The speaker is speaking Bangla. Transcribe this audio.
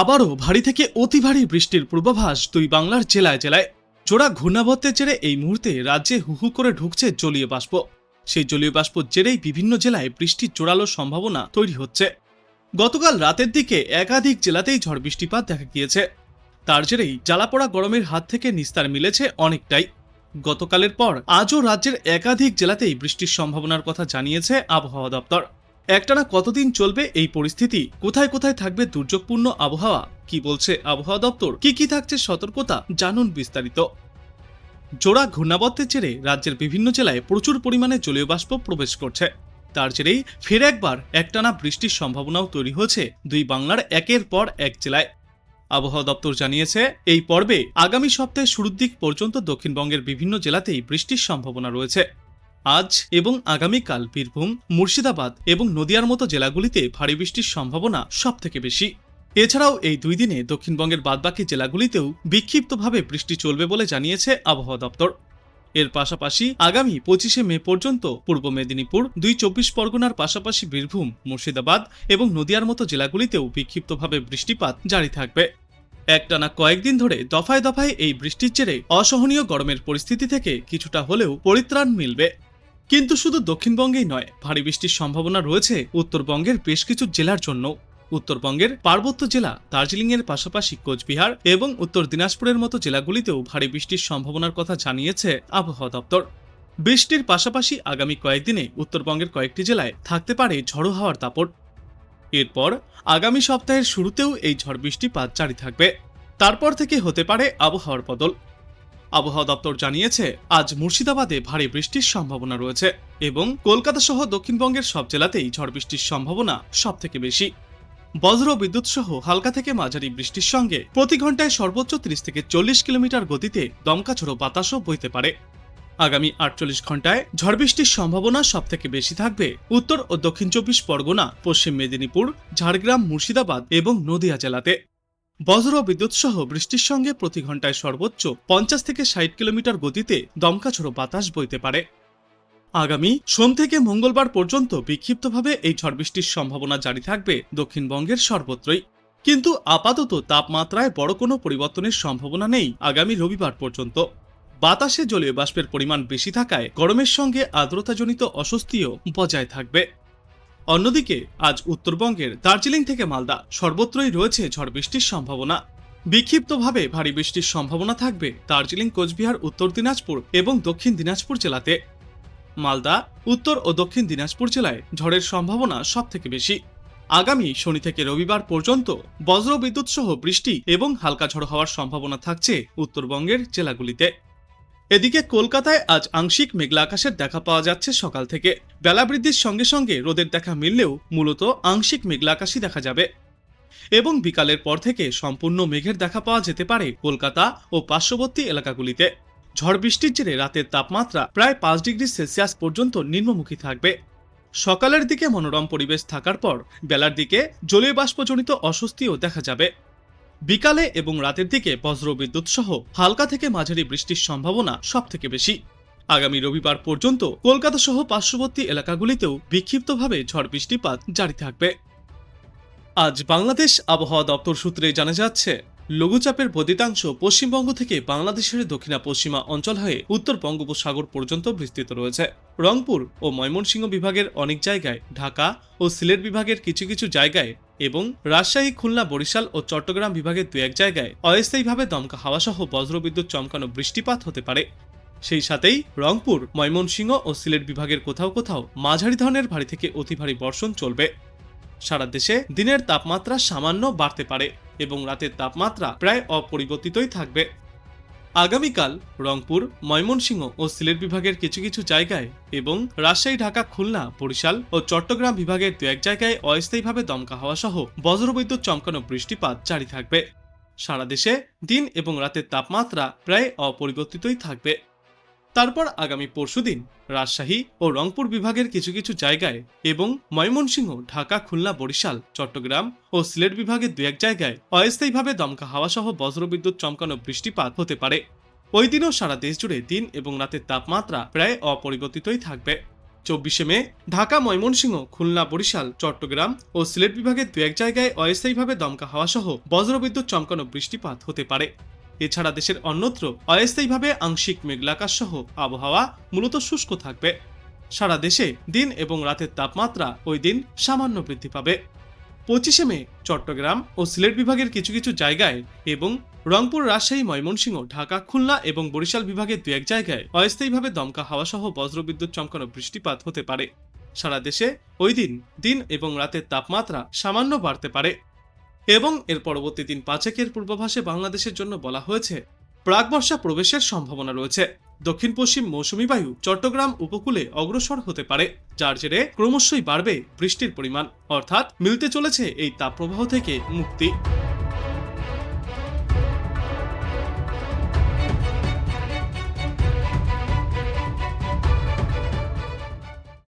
আবারও ভারী থেকে অতি ভারী বৃষ্টির পূর্বাভাস দুই বাংলার জেলায় জেলায়। জোড়া ঘূর্ণাবর্তের জেরে এই মুহূর্তে রাজ্যে হুহু করে ঢুকছে জলীয় বাষ্প। সেই জলীয় বাষ্প জেরেই বিভিন্ন জেলায় বৃষ্টির জোরালো সম্ভাবনা তৈরি হচ্ছে। গতকাল রাতের দিকে একাধিক জেলাতেই ঝড় বৃষ্টিপাত দেখা গিয়েছে। তার জেরেই জ্বালাপোড়া গরমের হাত থেকে নিস্তার মিলেছে অনেকটাই। গতকালের পর আজও রাজ্যের একাধিক জেলাতেই বৃষ্টির সম্ভাবনার কথা জানিয়েছে আবহাওয়া দপ্তর। একটানা কতদিন চলবে এই পরিস্থিতি? কোথায় কোথায় থাকবে দুর্যোগপূর্ণ আবহাওয়া? কি বলছে আবহাওয়া দপ্তর? কি কি থাকছে সতর্কতা? জানুন বিস্তারিত। জোড়া ঘূর্ণাবর্তের জেরে রাজ্যের বিভিন্ন জেলায় প্রচুর পরিমাণে জলীয় বাষ্প প্রবেশ করছে। তার জেরেই ফের একবার একটানা বৃষ্টির সম্ভাবনাও তৈরি হয়েছে দুই বাংলার একের পর এক জেলায়। আবহাওয়া দপ্তর জানিয়েছে, এই পর্বে আগামী সপ্তাহের শুরুর দিক পর্যন্ত দক্ষিণবঙ্গের বিভিন্ন জেলাতেই বৃষ্টির সম্ভাবনা রয়েছে। আজ এবং আগামীকাল বীরভূম, মুর্শিদাবাদ এবং নদিয়ার মতো জেলাগুলিতে ভারী বৃষ্টির সম্ভাবনা সব থেকে বেশি। এছাড়াও এই দুই দিনে দক্ষিণবঙ্গের বাদবাকি জেলাগুলিতেও বিক্ষিপ্তভাবে বৃষ্টি চলবে বলে জানিয়েছে আবহাওয়া দপ্তর। এর পাশাপাশি আগামী পঁচিশে মে পর্যন্ত পূর্ব মেদিনীপুর, দুই চব্বিশ পরগনার পাশাপাশি বীরভূম, মুর্শিদাবাদ এবং নদিয়ার মতো জেলাগুলিতেও বিক্ষিপ্তভাবে বৃষ্টিপাত জারি থাকবে। একটানা কয়েকদিন ধরে দফায় দফায় এই বৃষ্টির জেরে অসহনীয় গরমের পরিস্থিতি থেকে কিছুটা হলেও পরিত্রাণ মিলবে। কিন্তু শুধু দক্ষিণবঙ্গেই নয়, ভারী বৃষ্টির সম্ভাবনা রয়েছে উত্তরবঙ্গের বেশ কিছু জেলার জন্য উত্তরবঙ্গের পার্বত্য জেলা দার্জিলিংয়ের পাশাপাশি কোচবিহার এবং উত্তর দিনাজপুরের মতো জেলাগুলিতেও ভারী বৃষ্টির সম্ভাবনার কথা জানিয়েছে আবহাওয়া দপ্তর। বৃষ্টির পাশাপাশি আগামী কয়েকদিনে উত্তরবঙ্গের কয়েকটি জেলায় থাকতে পারে ঝড়ো হাওয়ার দাপট। এরপর আগামী সপ্তাহের শুরুতেও এই ঝড় বৃষ্টিপাত জারি থাকবে। তারপর থেকে হতে পারে আবহাওয়ার বদল। আবহাওয়া দপ্তর জানিয়েছে, আজ মুর্শিদাবাদে ভারী বৃষ্টির সম্ভাবনা রয়েছে এবং কলকাতা সহ দক্ষিণবঙ্গের সব জেলাতেই ঝড় বৃষ্টির সম্ভাবনা সব থেকে বেশি। বজ্র বিদ্যুৎ সহ হালকা থেকে মাঝারি বৃষ্টির সঙ্গে প্রতি ঘন্টায় সর্বোচ্চ ত্রিশ থেকে চল্লিশ কিলোমিটার গতিতে দমকা বাতাসও বইতে পারে। আগামী আটচল্লিশ ঘন্টায় ঝড় বৃষ্টির সম্ভাবনা সব থেকে বেশি থাকবে উত্তর ও দক্ষিণ চব্বিশ পরগনা, পশ্চিম মেদিনীপুর, ঝাড়গ্রাম, মুর্শিদাবাদ এবং নদিয়া জেলাতে। বজ্র বিদ্যুৎ সহ বৃষ্টির সঙ্গে প্রতি ঘন্টায় সর্বোচ্চ পঞ্চাশ থেকে ষাট কিলোমিটার গতিতে দমকা ঝোড়ো বাতাস বইতে পারে। আগামী সোম থেকে মঙ্গলবার পর্যন্ত বিক্ষিপ্তভাবে এই ঝড় বৃষ্টির সম্ভাবনা জারি থাকবে দক্ষিণবঙ্গের সর্বত্রই। কিন্তু আপাতত তাপমাত্রায় বড় কোনো পরিবর্তনের সম্ভাবনা নেই আগামী রবিবার পর্যন্ত। বাতাসে জলীয় বাষ্পের পরিমাণ বেশি থাকায় গরমের সঙ্গে আর্দ্রতাজনিত অস্বস্তিও বজায় থাকবে। অন্যদিকে, আজ উত্তরবঙ্গের দার্জিলিং থেকে মালদা সর্বত্রই রয়েছে ঝড় বৃষ্টির সম্ভাবনা। বিক্ষিপ্তভাবে ভারী বৃষ্টির সম্ভাবনা থাকবে দার্জিলিং, কোচবিহার, উত্তর দিনাজপুর এবং দক্ষিণ দিনাজপুর জেলাতে। মালদা, উত্তর ও দক্ষিণ দিনাজপুর জেলায় ঝড়ের সম্ভাবনা সব থেকে বেশি। আগামী শনি থেকে রবিবার পর্যন্ত বজ্র বিদ্যুৎ সহ বৃষ্টি এবং হালকা ঝড় হওয়ার সম্ভাবনা থাকছে উত্তরবঙ্গের জেলাগুলিতে। এদিকে কলকাতায় আজ আংশিক মেঘলা আকাশের দেখা পাওয়া যাচ্ছে সকাল থেকে। বেলা বৃদ্ধির সঙ্গে সঙ্গে রোদের দেখা মিললেও মূলত আংশিক মেঘলা আকাশই দেখা যাবে। এবং বিকালের পর থেকে সম্পূর্ণ মেঘের দেখা পাওয়া যেতে পারে কলকাতা ও পার্শ্ববর্তী এলাকাগুলিতে। ঝড় বৃষ্টির জেরে রাতের তাপমাত্রা প্রায় পাঁচ ডিগ্রি সেলসিয়াস পর্যন্ত নিম্নমুখী থাকবে। সকালের দিকে মনোরম পরিবেশ থাকার পর বেলার দিকে জলীয় বাষ্পজনিত অস্বস্তিও দেখা যাবে। বিকালে এবং রাতের দিকে বজ্র বিদ্যুৎ সহ হালকা থেকে মাঝারি বৃষ্টির সম্ভাবনা সব থেকে বেশি। আগামী রবিবার পর্যন্ত কলকাতা সহ পার্শ্ববর্তী এলাকাগুলিতেও বিক্ষিপ্তভাবে ঝড় বৃষ্টিপাত জারি থাকবে। আজ বাংলাদেশ আবহাওয়া দপ্তর সূত্রে জানা যাচ্ছে, লঘুচাপের বদিতাংশ পশ্চিমবঙ্গ থেকে বাংলাদেশের দক্ষিণা পশ্চিমা অঞ্চল হয়ে উত্তর বঙ্গোপসাগর পর্যন্ত বিস্তৃত রয়েছে। রংপুর ও ময়মনসিংহ বিভাগের অনেক জায়গায়, ঢাকা ও সিলেট বিভাগের কিছু কিছু জায়গায় এবং রাজশাহী, খুলনা, বরিশাল ও চট্টগ্রাম বিভাগের দু এক জায়গায় অস্থায়ীভাবে দমকা হাওয়াসহ বজ্রবিদ্যুৎ চমকানো বৃষ্টিপাত হতে পারে। সেই সাথেই রংপুর, ময়মনসিংহ ও সিলেট বিভাগের কোথাও কোথাও মাঝারি ধরনের ভারী থেকে অতি ভারী বর্ষণ চলবে। সারা দেশে দিনের তাপমাত্রা সামান্য বাড়তে পারে এবং রাতের তাপমাত্রা প্রায় অপরিবর্তিতই থাকবে। আগামীকাল রংপুর, ময়মনসিংহ ও সিলেট বিভাগের কিছু কিছু জায়গায় এবং রাজশাহী, ঢাকা, খুলনা, বরিশাল ও চট্টগ্রাম বিভাগের দু এক জায়গায় অস্থায়ীভাবে দমকা হওয়া সহ বজ্রবিদ্যুৎ চমকানো বৃষ্টিপাত জারি থাকবে। সারা দেশে দিন এবং রাতের তাপমাত্রা প্রায় অপরিবর্তিতই থাকবে। তারপর আগামী পরশুদিন রাজশাহী ও রংপুর বিভাগের কিছু কিছু জায়গায় এবং ময়মনসিংহ, ঢাকা, খুলনা, বরিশাল, চট্টগ্রাম ও সিলেট বিভাগের দু এক জায়গায় অস্থায়ীভাবে দমকা হাওয়া সহ বজ্রবিদ্যুৎ চমকানো বৃষ্টিপাত হতে পারে। ওই দিনও সারা দেশ জুড়ে দিন এবং রাতের তাপমাত্রা প্রায় অপরিবর্তিতই থাকবে। চব্বিশে মে, ঢাকা, ময়মনসিংহ, খুলনা, বরিশাল, চট্টগ্রাম ও সিলেট বিভাগের দু এক জায়গায় অস্থায়ীভাবে দমকা হাওয়া সহ বজ্রবিদ্যুৎ চমকানো বৃষ্টিপাত হতে পারে। এছাড়া দেশের অন্যত্র অস্থায়ীভাবে আংশিক মেঘলাকাশ সহ আবহাওয়া মূলত শুষ্ক থাকবে। সারা দেশে দিন এবং রাতের তাপমাত্রা ওই দিন সামান্য বৃদ্ধি পাবে। পঁচিশে মে, চট্টগ্রাম ও সিলেট বিভাগের কিছু কিছু জায়গায় এবং রংপুর, রাজশাহী, ময়মনসিংহ, ঢাকা, খুলনা এবং বরিশাল বিভাগের দু এক জায়গায় অস্থায়ীভাবে দমকা হাওয়া সহ বজ্রবিদ্যুৎ চমকানো বৃষ্টিপাত হতে পারে। সারা দেশে ওই দিন দিন এবং রাতের তাপমাত্রা সামান্য বাড়তে পারে। এবং এর পরবর্তী দিন পাঁচেকের পূর্বাভাসে বাংলাদেশের জন্য বলা হয়েছে, প্রাক বর্ষা প্রবেশের সম্ভাবনা রয়েছে। দক্ষিণ পশ্চিম মৌসুমী বায়ু চট্টগ্রাম উপকূলে অগ্রসর হতে পারে, যার জেরে ক্রমশই বাড়বে বৃষ্টির পরিমাণ। অর্থাৎ মিলতে চলেছে এই তাপপ্রবাহ থেকে মুক্তি।